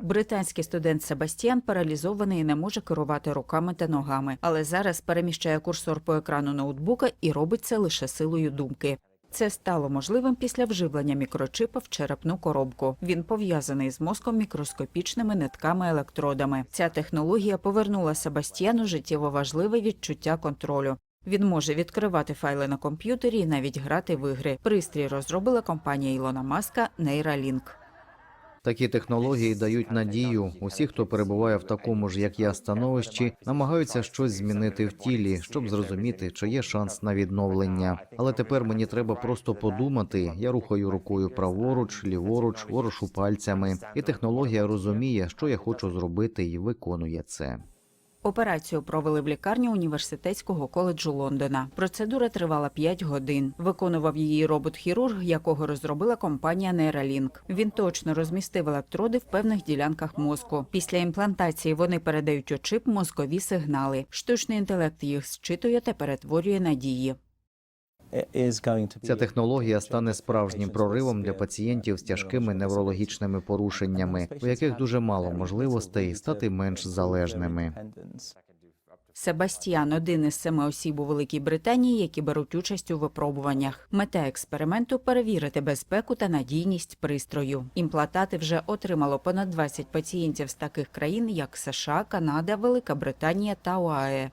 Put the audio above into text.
Британський студент Себастьян паралізований і не може керувати руками та ногами, але зараз переміщає курсор по екрану ноутбука і робить це лише силою думки. Це стало можливим після вживлення мікрочипа в черепну коробку. Він пов'язаний з мозком мікроскопічними нитками-електродами. Ця технологія повернула Себастьяну життєво важливе відчуття контролю. Він може відкривати файли на комп'ютері і навіть грати в ігри. Пристрій розробила компанія Ілона Маска Neuralink. Такі технології дають надію. Усі, хто перебуває в такому ж, як я, становищі, намагаються щось змінити в тілі, щоб зрозуміти, чи є шанс на відновлення. Але тепер мені треба просто подумати. Я рухаю рукою праворуч, ліворуч, ворошу пальцями, і технологія розуміє, що я хочу зробити, і виконує це. Операцію провели в лікарні університетського коледжу Лондона. Процедура тривала 5 годин. Виконував її робот-хірург, якого розробила компанія Neuralink. Він точно розмістив електроди в певних ділянках мозку. Після імплантації вони передають у чип мозкові сигнали. Штучний інтелект їх зчитує та перетворює на дії. Ця технологія стане справжнім проривом для пацієнтів з тяжкими неврологічними порушеннями, у яких дуже мало можливостей стати менш залежними. Себастьян один із семи осіб у Великій Британії, які беруть участь у випробуваннях. Мета експерименту перевірити безпеку та надійність пристрою. Імплантати вже отримало понад 20 пацієнтів з таких країн, як США, Канада, Велика Британія та ОАЕ.